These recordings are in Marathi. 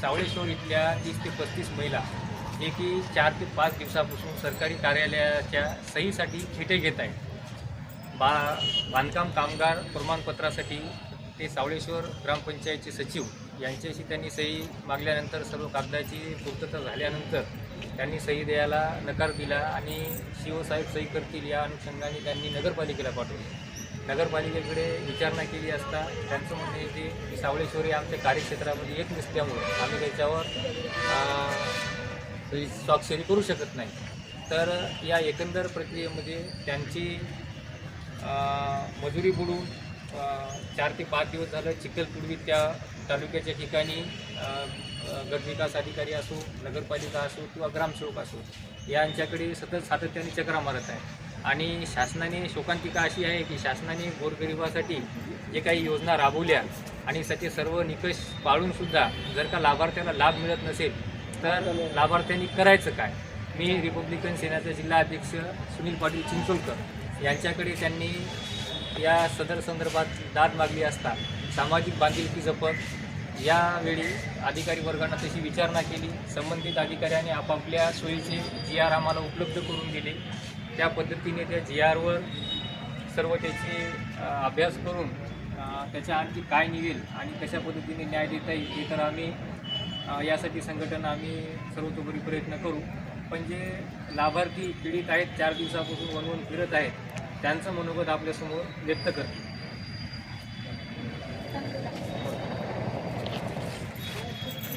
सावळेश्वर इथल्या तीस ते पस्तीस महिला जे की चार ते पाच दिवसापासून सरकारी कार्यालयाच्या सहीसाठी खेटे घेत आहेत. बा बांधकाम कामगार प्रमाणपत्रासाठी ते सावळेश्वर ग्रामपंचायतचे सचिव यांच्याशी त्यांनी सही मागल्यानंतर सर्व कागदाची पूर्तता झाल्यानंतर त्यांनी सही द्यायला नकार दिला आणि शिवसाहेब सही करतील या अनुषंगाने त्यांनी नगरपालिकेला पाठवले. नगरपालिकेकडे विचारणा केली असता त्यांचं म्हणणं आहे की सावळेश्वर हे आमच्या कार्यक्षेत्रामध्ये येत नसल्यामुळे आम्ही त्याच्यावर म्हणजे स्वाक्षरी करू शकत नाही. तर या एकंदर प्रक्रियेमध्ये त्यांची मजुरी बुडून चार ते पाच दिवस झालं चिखलपूर्वी त्या तालुक्याच्या ठिकाणी गटविकास अधिकारी असो नगरपालिका असो किंवा ग्रामसेवक असो यांच्याकडे सतत सातत्याने चक्रा मारत आहे आणि शासनाने शोकांतिका अशी आहे की शासनाने गोरगरिबासाठी जे काही योजना राबवल्या आणि त्याचे सर्व निकष पाळूनसुद्धा जर का लाभार्थ्याला लाभ मिळत नसेल तर लाभार्थ्यांनी करायचं काय? मी रिपब्लिकन सेनाचे जिल्हा अध्यक्ष सुनील पाटील चिंचोलकर यांच्याकडे त्यांनी या सदर संदर्भात दाद मागली असता सामाजिक बांधिलकी जपत यावेळी अधिकारी वर्गानं तशी विचारणा केली संबंधित अधिकाऱ्याने आपापल्या सोयीचे जी आर आम्हाला उपलब्ध करून दिले. त्या पद्धतीने त्या जी आरवर सर्व त्याचे अभ्यास करून त्याच्या आणखी काय निघेल आणि कशा पद्धतीने न्याय देता येईल हे तर आम्ही यासाठी संघटना आम्ही सर्वतोपरी प्रयत्न करू. पण जे लाभार्थी पीडित आहेत चार दिवसापासून वनवून फिरत आहेत त्यांचं मनोगत आपल्यासमोर व्यक्त करते.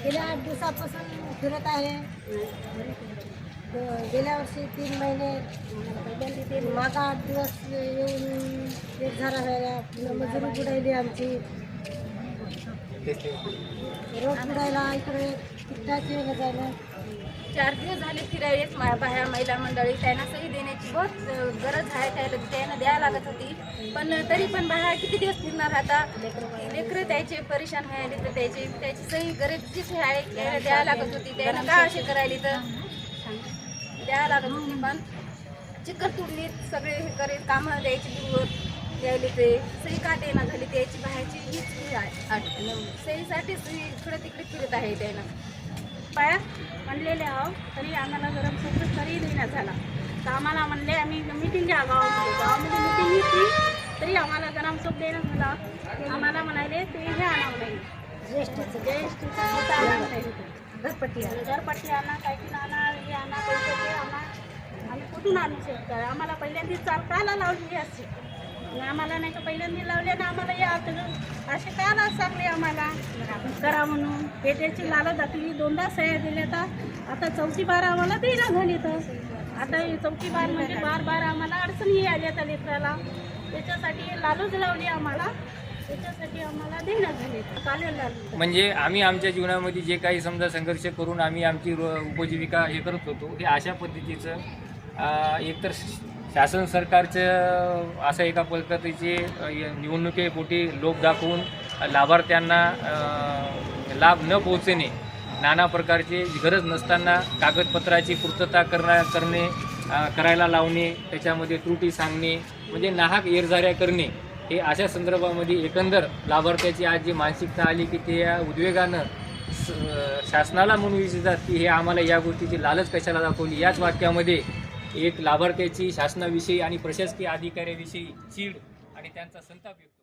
गेल्या आठ दिवसापासून फिरत आहे. गेल्या वर्षी तीन महिने मागा आठ दिवस येऊन एक झाला व्हायला मजुरी बुडायली आमची. रोड बुडायला इकडे तिकटाची जायला चार दिवस झाले फिरायलेच बाहेर महिला मंडळी. त्यांना सही देण्याची बहुत गरज आहे. त्याला त्यांना द्यावं लागत होती. पण तरी पण बाहेर किती दिवस फिरणार आता? लेकरं त्याचे परेशान व्हायले तर त्याची त्याची सही गरजेचीच आहे. त्याला लागत होती. त्यांना का असे करायली तर? द्यायला लागत होती पण चिकट तुडली सगळे हे करे कामं द्यायची दूर द्यायले ते. सही का देणार झाली त्याची बाहेरची हीच हे आहे अट. सहीसाठी सही इकडे तिकडे फिरत आहे त्याला पाया म्हणलेले आहो तरी आम्हाला गरम सोबत तरी देण्यात झाला. तर आम्हाला म्हणले आम्ही मिटिंग घ्या गावामध्ये. गावामध्ये मिटिंग घेतली तरी आम्हाला गरम सोप देण्यात झाला. आम्हाला म्हणाले ते हे आणा म्हणाले ज्येष्ठीचं ज्येष्ठीचं मोठं आणा म्हणाले घरपट्टी आहे. घरपट्टी आणा काहीतरी आणा हे आणा पैसे ते आणा. आम्ही कुठून आणू शकतो आम्हाला पहिल्यांदा चालकाला लावली असते आम्हाला नाही का पहिल्यांदा लावले ना आम्हाला या आता असे का ना सांगले आम्हाला? करा म्हणून. हे त्याची लालच दाखली दोनदा सह्या दिल्या तर आता चौथी बार आम्हाला देईना झाली तर आता चौथी बार म्हणजे बार बार आम्हाला अडचणी आल्या त्या लेकराला. त्याच्यासाठी लालूच लावली आम्हाला. त्याच्यासाठी आम्हाला चालेल म्हणजे आम्ही आमच्या जीवनामध्ये जे काही समजा संघर्ष करून आम्ही आमची रो- उपजीविका हे करत होतो हे अशा पद्धतीचं अं, एकतर शासन सरकारचं असं एका पद्धतीचे अं, निवडणुकीपोटी लोभ दाखवून लाभार्थ्यांना अं, लाभ न पोहोचणे नाना प्रकारचे गरज नसताना कागदपत्राची पूर्तता करणा करणे अं, करायला लावणे त्याच्यामध्ये त्रुटी सांगणे म्हणजे नाहक एरझाऱ्या करणे हे अशा संदर्भामध्ये एकंदर लाभार्थ्याची आज जी मानसिकता आली की ते या उद्वेगानं शासनाला म्हणून इच्छितात की हे आम्हाला या गोष्टीची लालच कशाला दाखवली? याच वाक्यामध्ये एक लाभार्थ्याची शासनाविषयी आणि प्रशासकीय अधिकाऱ्याविषयी चीड आणि त्यांचा संताप व्यक्त